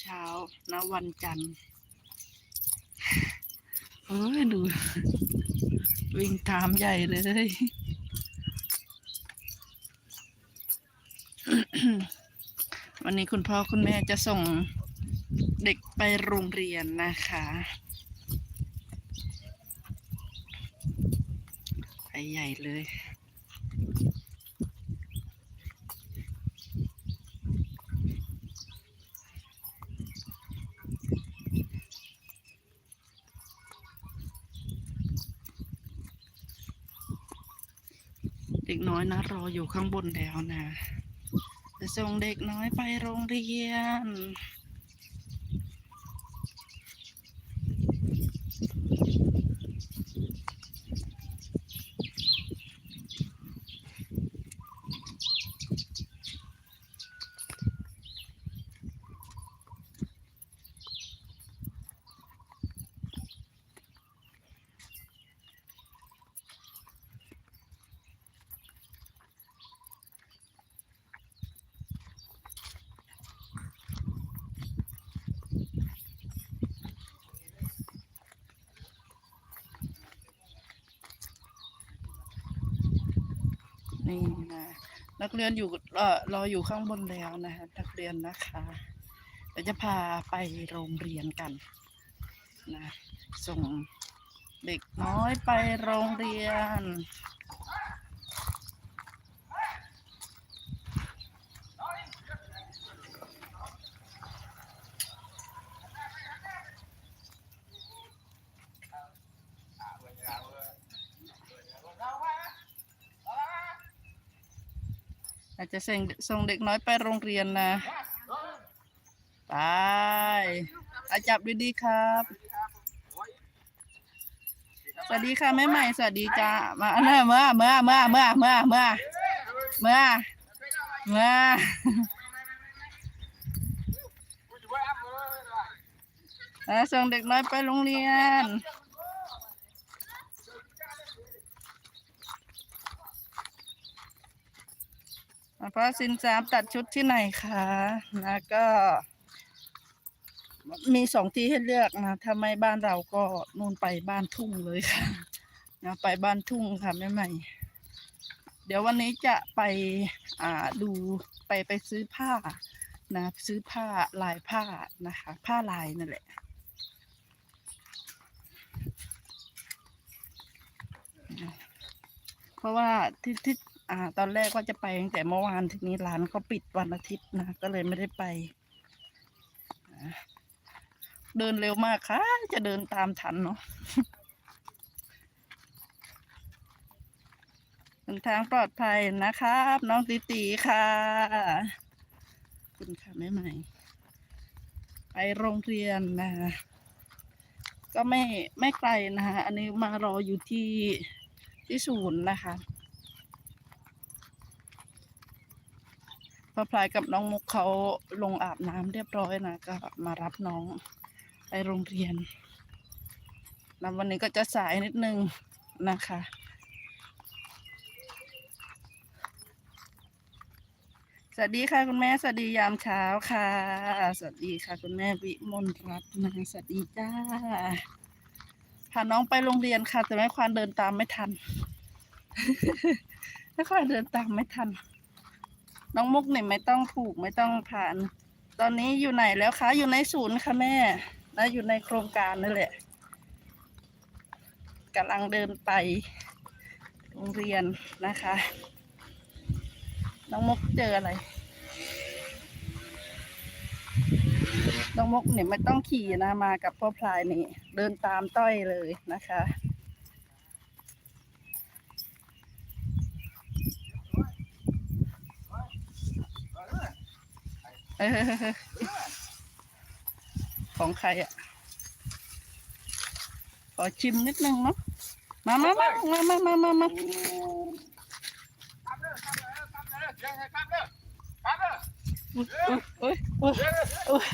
เช้าณวันจันทร์เอ้ยดู วิ่งตามใหญ่เลยวันนี้คุณพ่อคุณแม่จะส่งเด็กไปโรงเรียนนะคะ ไปใหญ่เลย น้อยนะรออยู่ข้างบนแล้วนะจะส่งเด็กน้อยไปโรงเรียน นี่นะนักเรียนอยู่รอรออยู่ข้างบนแล้วนะฮะนักเรียนนะคะเดี๋ยวจะพาไปโรงเรียนกันนะส่งเด็กน้อยไปโรงเรียน อาจจะส่งส่งเด็กน้อยไปโรงเรียนนะ ไปอาจับดีๆครับ สวัสดีค่ะแม่ใหม่ สวัสดีจ้ามาเมื่อเมื่อเมื่อเมื่อเมื่อเมื่อเมื่อเมื่อเมื่อแล้วส่งเด็กน้อยไปโรงเรียน พระสินสามตัดชุดที่ไหนคะนะก็มีสองที่ให้เลือกนะถ้าไม่บ้านเราก็นู่นไปบ้านทุ่งเลยค่ะนะไปบ้านทุ่งค่ะแม่ใหม่ เดี๋ยววันนี้จะไปอ่าดูไปไปซื้อผ้านะซื้อผ้าลายผ้านะคะ ผ้าลายนั่นแหละเพราะว่าที่ที่ อ่า ตอนแรกว่าจะไปตั้งแต่เมื่อวานทีนี้ร้านเขาปิดวันอาทิตย์นะก็เลยไม่ได้ไป เดินเร็วมากค่ะ จะเดินตามทันเนาะเดินทางปลอดภัยนะครับ น้องติตีค่ะคุณค่ะแม่ใหม่ ไปโรงเรียนนะก็ไม่ไม่ไกลนะคะอันนี้มารออยู่ที่ที่ศูนย์นะคะ พอพลายกับน้องมุกเขาลงอาบน้ำเรียบร้อยนะก็มารับน้องไปโรงเรียนนะวันนี้ก็จะสายนิดนึงนะคะ สวัสดีค่ะคุณแม่ สวัสดียามเช้าค่ะ สวัสดีค่ะคุณแม่วิมลรัตน์นะสวัสดีจ้าพาน้องไปโรงเรียนค่ะ แต่แม่ควานเดินตามไม่ทันแม่ควานเดินตามไม่ทัน น้องมุกเนี่ยไม่ต้องผูกไม่ต้องผ่าน ตอนนี้อยู่ไหนแล้วคะอยู่ในศูนย์ค่ะแม่และอยู่ในโครงการนั่นแหละกำลังเดินไปโรงเรียนนะคะ น้องมุกเจออะไร น้องมุกเนี่ยไม่ต้องขี่นะมากับพ่อพลายนี่ เดินตามต้อยเลยนะคะ ออ ของใครอะ ขอชิมนิดนึงเนาะ มามามามามามามามาอุ๊ยอุ๊ยอุ๊ย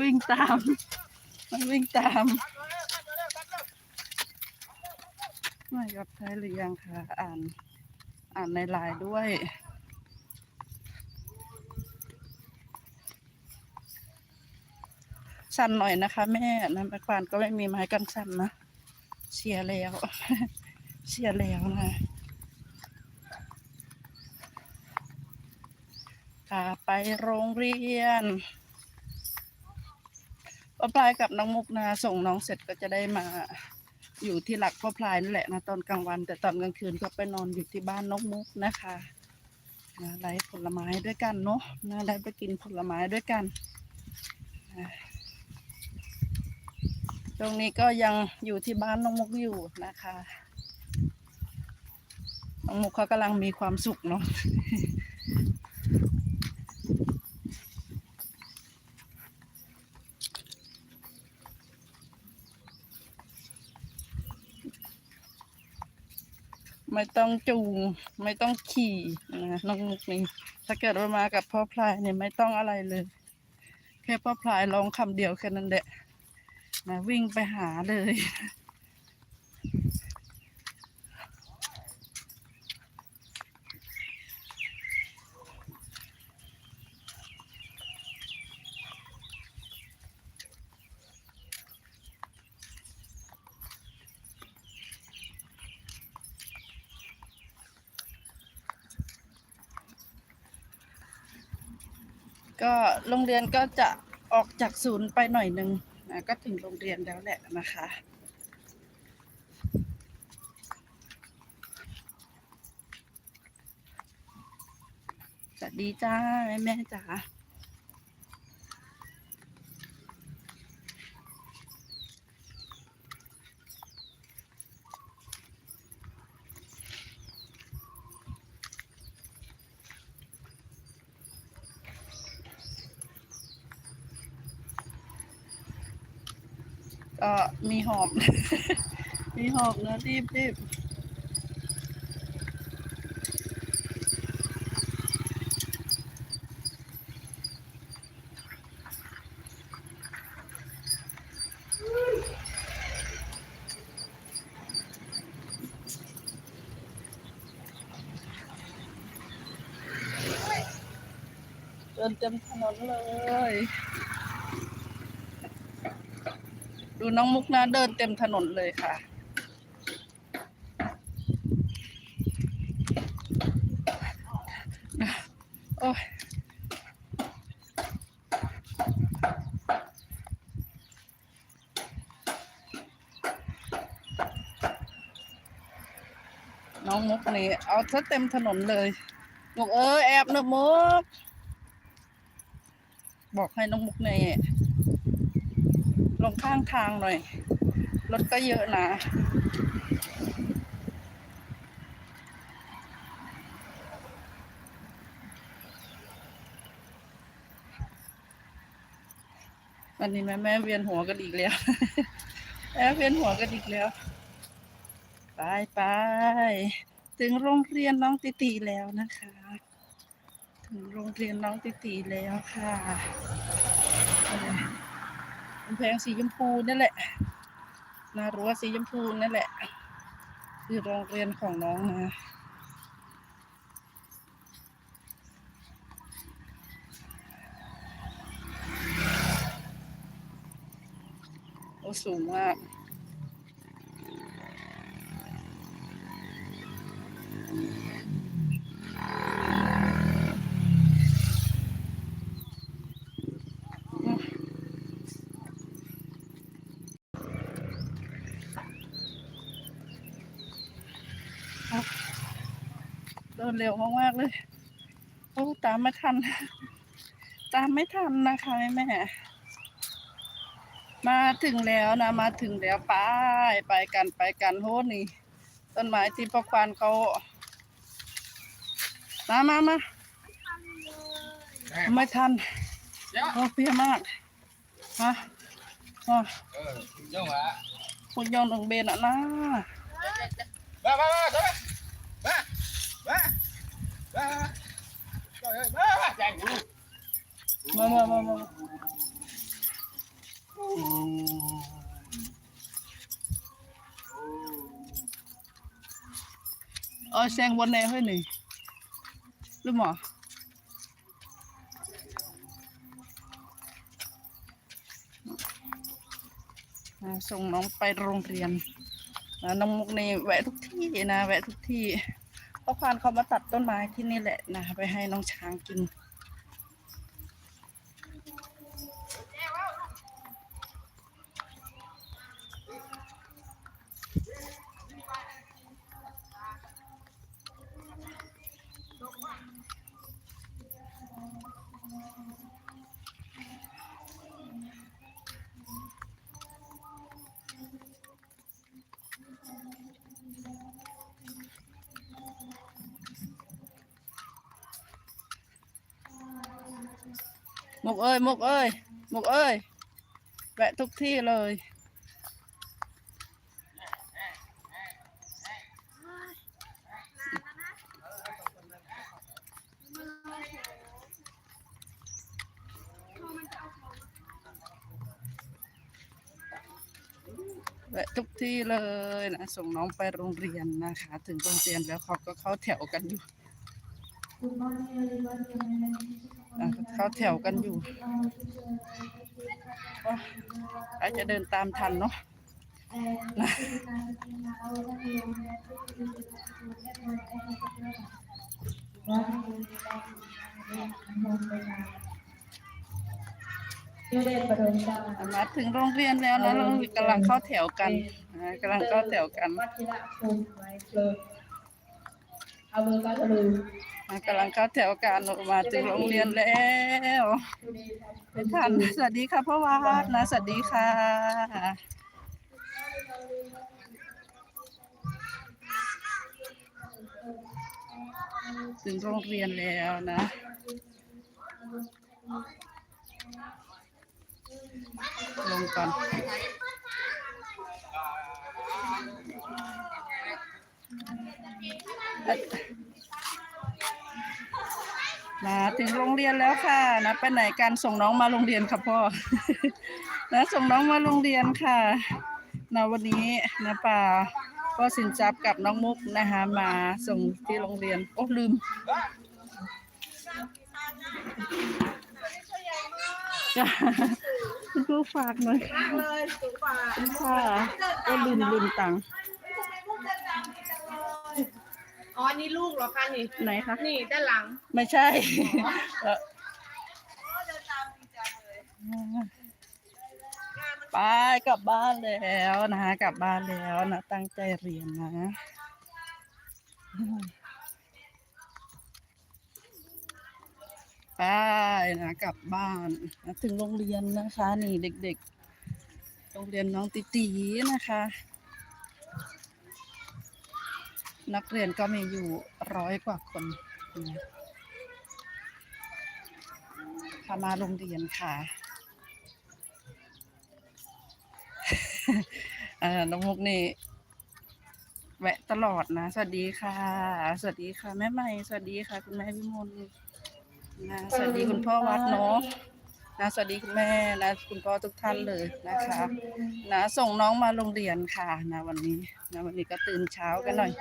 วิ่งตาม มันวิ่งตามไม่ยอดใช้หรือยังคะอ่าน อ่านในไลน์ด้วย สั่นหน่อยนะคะ แม่นะแม่ควานก็ไม่มีไม้กันสั่นนะเสียแล้วเสียแล้วนะพาไปโรงเรียนป้าพลายกับน้องมุกนะส่งน้องเสร็จก็จะได้มาอยู่ที่หลักพ่อพลายนั่นแหละนะตอนกลางวัน แต่ตอนกลางคืนก็ไปนอนอยู่ที่บ้านน้องมุกนะคะนะได้ผลไม้ด้วยกันเนาะนะได้ไปกินผลไม้ด้วยกันนะ ตรงนี้ก็ยังอยู่ที่บ้านน้องมุกอยู่นะคะน้องมุกเขากำลังมีความสุขเนาะไม่ต้องจูงไม่ต้องขี่นะน้องมุกนี่ถ้าเกิดว่ามากับพ่อพลายเนี่ยไม่ต้องอะไรเลย แค่พ่อพลายร้องคำเดียวแค่นั้นแหละ นะวิ่งไปหาเลย ก็โรงเรียนก็จะออกจากศูนย์ไปหน่อยหนึ่ง ก็ถึงโรงเรียนแล้วแหละนะคะ สวัสดีจ้าแม่แม่จ๋า ก็มีหอบมีหอบนะรีบรีบเดินเต็มถนนเลย ดูน้องมุกนะเดินเต็มถนนเลยค่ะ โอ้ยน้องมุกนี่เอาซะเต็มถนนเลยมุกเออแอบนะมุก บอกให้น้องมุกเนี่ย ลงข้างทางหน่อย รถก็เยอะนะวันนี้แม่แม่เวียนหัวกันอีกแล้วแม่เวียนหัวกันอีกแล้ว ไปไปถึงโรงเรียนน้องติตีแล้วนะคะ ถึงโรงเรียนน้องติตีแล้วค่ะำแพงสีชมพูนั่นแหละนารั้วสีชมพูนั่นแหละ คือโรงเรียนของน้องนะโอ้สูงมาก เดินเร็วมากๆเลยโอ้ตามไม่ทัน ตามไม่ทันนะคะแม่แม่ มาถึงแล้วนะ มาถึงแล้วไปไปกันไปกันโหนี่ ต้นไม้ที่พ่อควานเขามามามาไม่ทันโอ้เพี้ยมากมามาเออย่องวะคุณยองลงเบนอะนะมามามามามามา มามามามาเออแซงบนแนวให้หน่อยหรือหมออ่าส่งน้องไปโรงเรียน น้องมุกนี่แวะทุกที่นะ แวะทุกที่ พราะควานเขามาตัดต้นไม้ที่นี่แหละนะไปให้น้องช้างกิน เอ้ยมุกเอ้ยมุกเอ้ยแวะทุกที่เลยแวะทุกที่เลยนะส่งน้องไปโรงเรียนนะคะ ถึงโรงเรียนแล้วเขาก็เข้าแถวกันอยู่ เข้าแถวกันอยู่ก็อาจจะเดินตามทันเนาะนะชื่อเล่นประดมดามาถึงโรงเรียนแล้วนะเรากำลังเข้าแถวกันนะกำลังเข้าแถวกันวัชิระภูมิไมเคิร์เอาเบอร์ก็จะลืมนะ กำลังเข้าแถวกันมาถึงโรงเรียนแล้วไปทันสวัสดีค่ะพ่อวาดนะ สวัสดีค่ะ ถึงโรงเรียนแล้วนะลงก่อน มาถึงโรงเรียนแล้วค่ะนะไปไหนกันส่งน้องมาโรงเรียนค่ะพ่อนะส่งน้องมาโรงเรียนค่ะนะวันนี้นะป่าก็สินจับกับน้องมุกนะคะมาส่งที่โรงเรียนโอ้ลืมจะคุณครูฝากหน่อยค่ะเลยสูงกว่าค่ะก็ลืมลืมตังค์ อ๋อ นี่ลูกเหรอคะนี่ ไหนคะ นี่ด้านหลัง ไม่ใช่เอ่อไปกลับบ้านแล้วนะคะกลับบ้านแล้วนะ ตั้งใจเรียนนะไปนะกลับบ้านนะถึงโรงเรียนนะคะ นี่เด็กๆ โรงเรียนน้องติตีนะคะ นักเรียนก็มีอยู่ร้อยกว่าคนนะพามาโรงเรียนค่ะเออน้องมุกนี่แวะตลอดนะ สวัสดีค่ะ สวัสดีค่ะ แม่ใหม่ สวัสดีค่ะ คุณแม่วิมลนะสวัสดีคุณพ่อวัดเนาะ นะสวัสดีคุณแม่นะคุณพ่อทุกท่านเลยนะคะนะส่งน้องมาโรงเรียนค่ะนะวันนี้นะวันนี้ก็ตื่นเช้ากันหน่อย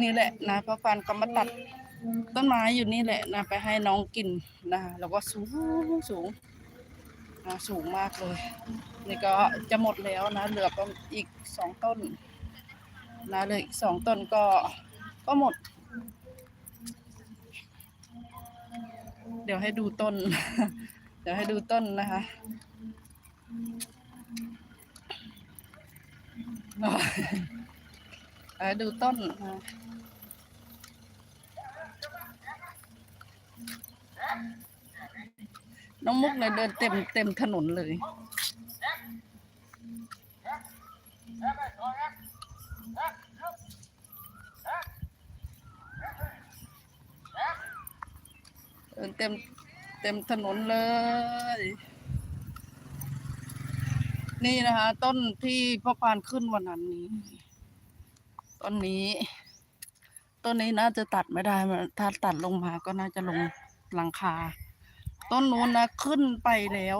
นี่แหละนะพ่อฟันก็มาตัดต้นไม้อยู่นี่แหละนะไปให้น้องกินนะแล้วก็สูงสูง นะสูงมากเลย นี่ก็จะหมดแล้วนะ เหลือประมาณอีกสองต้นนะเหลยอีกสองต้นก็ก็หมด เดี๋ยวให้ดูต้น เดี๋ยวให้ดูต้นนะคะเออดูต้นนะ น้องมุกเลยเดินเต็มเต็มถนนเลย เดินเต็มเต็มถนนเลย นี่นะคะ ต้นที่พ่อปานขึ้นวันนั้นนี้ ต้นนี้ ต้นนี้น่าจะตัดไม่ได้ถ้าตัดลงมาก็น่าจะลงหลังคา ต้นนู้นนะขึ้นไปแล้ว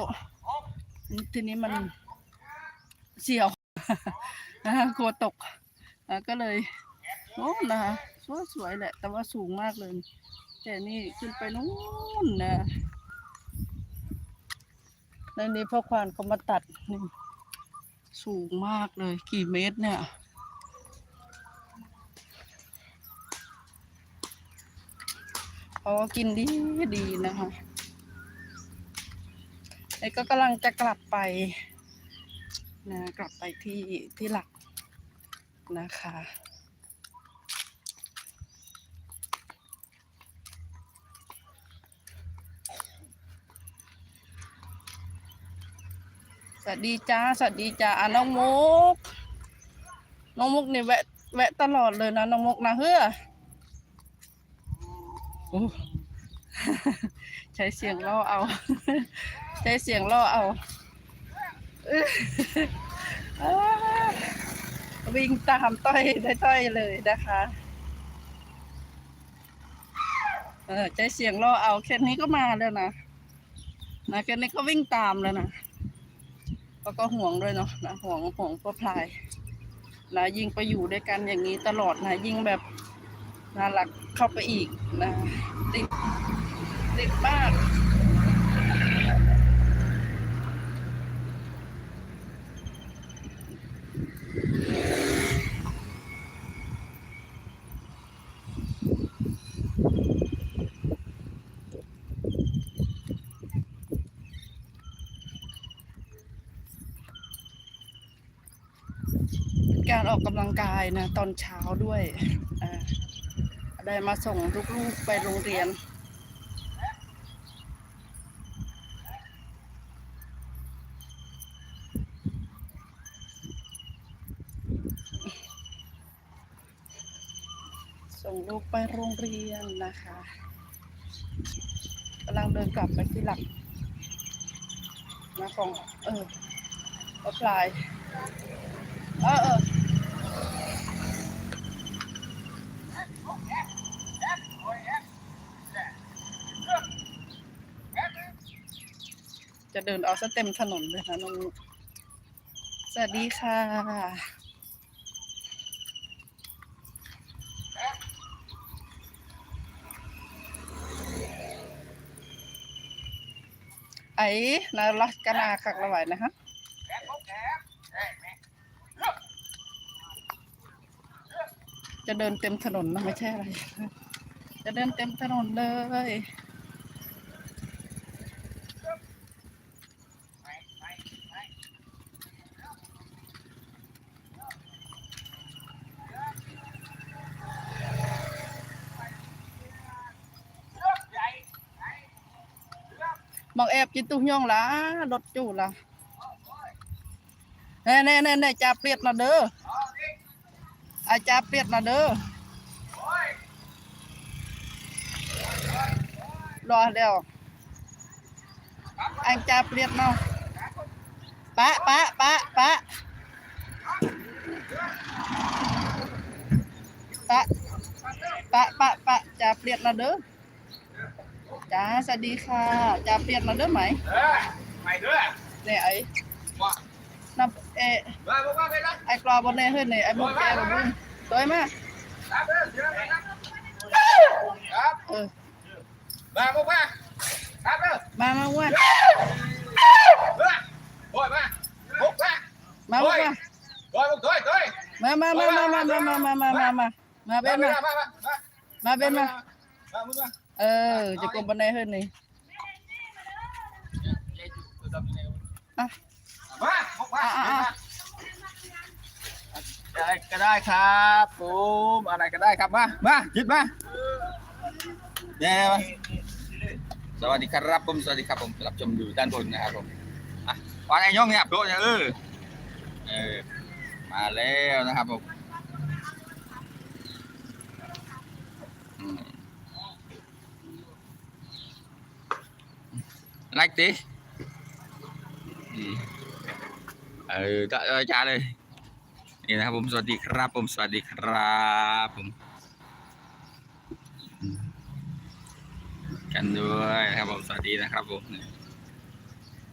ทีนี้มันเสี่ยวกลัวตกก็เลยโน่นนะคะสวยสวยๆแหละ แต่ว่าสูงมากเลย แต่นี่ขึ้นไปนู้นนะในนี้พ่อควานเขามาตัดนี่สูงมากเลย กี่เมตรเนี่ยเขาก็กินดีดีนะคะ ไอ้ก็กำลังจะกลับไปนะกลับไปที่ที่หลักนะคะ สวัสดีจ้า สวัสดีจ้าอะน้องมุก น้องมุกนี่แวะแวะตลอดเลยนะน้องมุกนะเฮ้อใช้เสียงล่อเอา ใช้เสียงล่อเอา วิ่งตามต้อยได้ต้อยเลยนะคะเออใช้เสียงล่อเอาแค่นี้ก็มาแล้วนะนะแค่นี้ก็วิ่งตามแล้วนะแล้วก็ห่วงด้วยเนาะนะห่วงห่วงพ่อพลายนะยิ่งไปอยู่ด้วยกันอย่างนี้ตลอดนะยิ่งแบบน่ารักเข้าไปอีกนะติดติดมาก การออกกำลังกายนะ ตอนเช้าด้วยได้มาส่งลูกๆไปโรงเรียน ส่งลูกไปโรงเรียนนะคะกำลังเดินกลับไปที่หลักนะของเออออฟไลน์เออเออ จะเดินเอาซะเต็มถนนเลยนะน้องสวัสดีค่ะ ไอ้นารักกนาคักละไหวนะฮะ จะเดินเต็มถนนนะไม่ใช่อะไร จะเดินเต็มถนนเลยมองแอบกินตุ้งย่องละรถจู่ละแน่แน่แน่แน่จ่าเปรียดนะเด้อ อาจ่าเปรียดนะเด้อรอเดี๋ยวอันจ่าเปรียดเนาะปะปะปะปะปะปะปะปะจ่าเปรียดนะเด้อจ้าสวัสดีค่ะจ่าเปรียดนะเด้อไหมเออไปด้วยเนี่ยไอ้ว่านับ เอว่าว่าไปละไอ้กรอบนเนี่ยเฮ้ยเนี่ยไอ้บุกแกบุกบุ้งสวยมากครับเด้อเดี๋ยวนะครับครับเอมาพวกมาครับเด้อมามาว่าเออโอ้ยมาพวกมามาว่าโอ้ยพวกถอยถอยมามามามามามามามามามามาเบนมามามามาเบนมามามึงมาเออจะกลมบนเนี่ยเฮ้ยนี่อะมา พวกมาอะไรก็ได้ครับผมอะไรก็ได้ครับมามาหยิบมาเดี๋ยวสวัสดีครับผมสวัสดีครับผมรับชมอยู่ด้านบนนะครับผมอะวางไอ้ย่องเนี่ยโดนเนี่ยเออเออมาแล้วนะครับผมอืมไลค์ดิอืม เออจ้าเลย นี่นะครับผม สวัสดีครับ ผม สวัสดีครับผม กันด้วยนะครับผม สวัสดีนะครับผม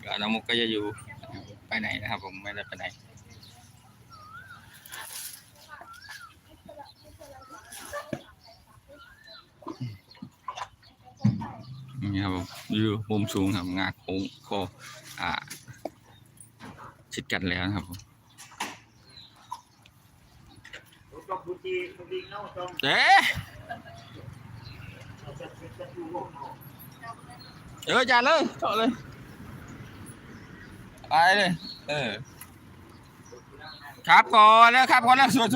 ก็น้องมุกก็จะอยู่ไปไหนนะครับ ผม ไม่ได้ไปไหนนี่ครับผมยู่มุมสูงครับงาโค้งคออ่า ชิดกันแล้วนะครับผมเจ๊ะเออจ่าเลยเจาะเลยไปเลยเออครับก่อนแล้วครับก่อนแล้วสวย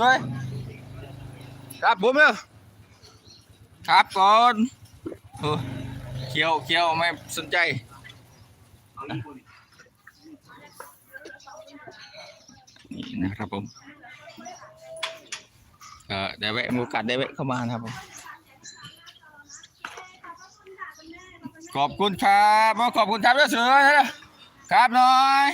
ครับผมเลยครับก่อนโอ้เคี้ยวเคี้ยวไม่สนใจ นะครับผมก็ได้แวะมีโอกาสได้แวะเข้ามานะครับผมขอบคุณครับมขอบคุณครับด้วยเสือนะครับหน้อย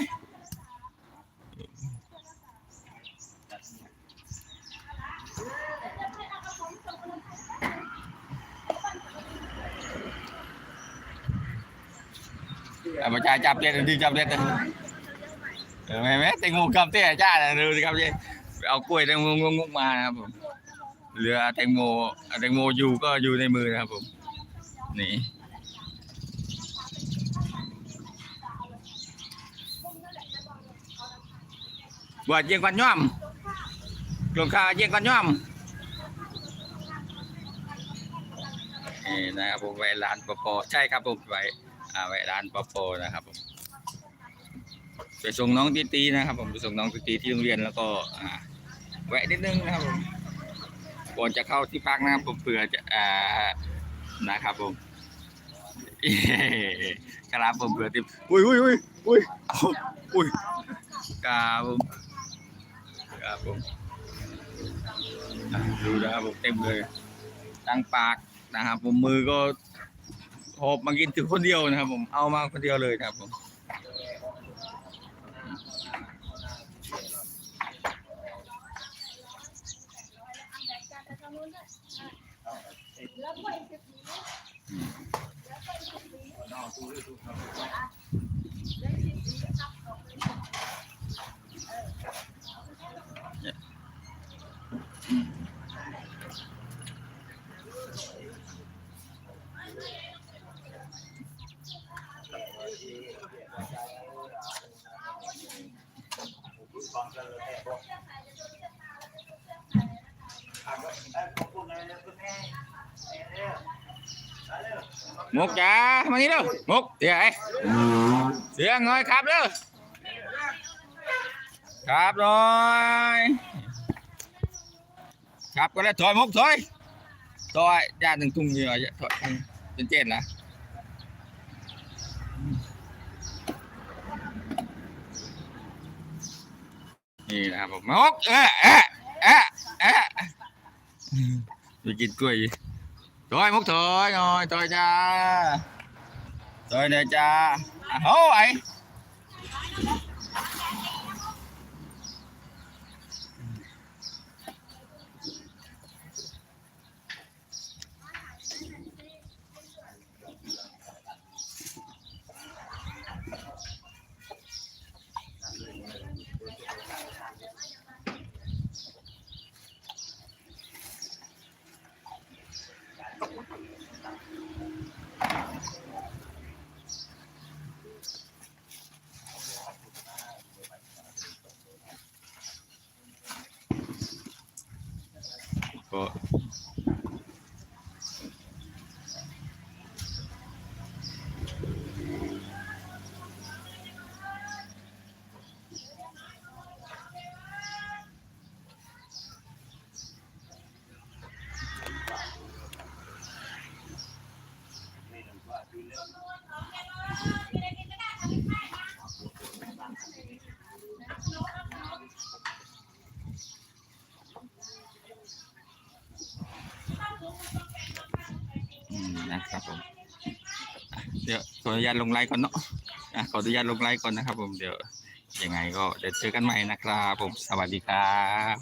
เอามาจ่ายจับเด็ดดีจับเด็ด เลยเออแม่แม่แตงโมกับเตี้ยจ้านะดูสิครับเจ๊เอากล้วยแตงโมงกมานะครับผมเหลือแตงโมแตงโมอยู่ก็อยู่ในมือนะครับผมนี่บวชเยี่ยงกันย่อมหลวงคาเยี่ยงกันย่อมนี่นะครับผมไว้ร้านปอปอใช่ครับผมไว้ไว้ร้านปอปอนะครับผม ไปส่งน้องตีตีนะครับผมไปส่งน้องตีตีที่โรงเรียนแล้วก็แวะนิดนึงนะครับผมก่อนจะเข้าที่พักนะครับผมเผื่อจะอ่านะครับผมครับผมเผื่อที่อุ้ยอุ้ยอุ้ยอุ้ยอุ้ยครับผมครับผมดูนะครับผมเต็มเลยตั้งปากนะครับผมมือก็หอบมากินถึงคนเดียวนะครับ ผมเอามาคนเดียวเลยนะครับผม 大家，Một dạ, mà đi đâu? Một, thì ấy. Thì ngồi khắp đâu. Khắp rồi. Khắp có lẽ thôi một thôi. Thôi, ra đừng tung nhiều vậy. Thôi, trên trên là. นี่นะครับผมมกเอ๊ะเอ๊ะเอ๊ะเอ๊ะไปกินกล้วย rồi múc thôi, rồi tôi cha. Tôi đây cha. À, hố vậy. Yeah. ขออนุญาตลงไลน์ก่อนเนาะอะขออนุญาตลงไลน์ก่อนนะครับ ผมเดี๋ยวยังไงก็เดี๋ยวเจอกันใหม่นะครับ ผมสวัสดีครับ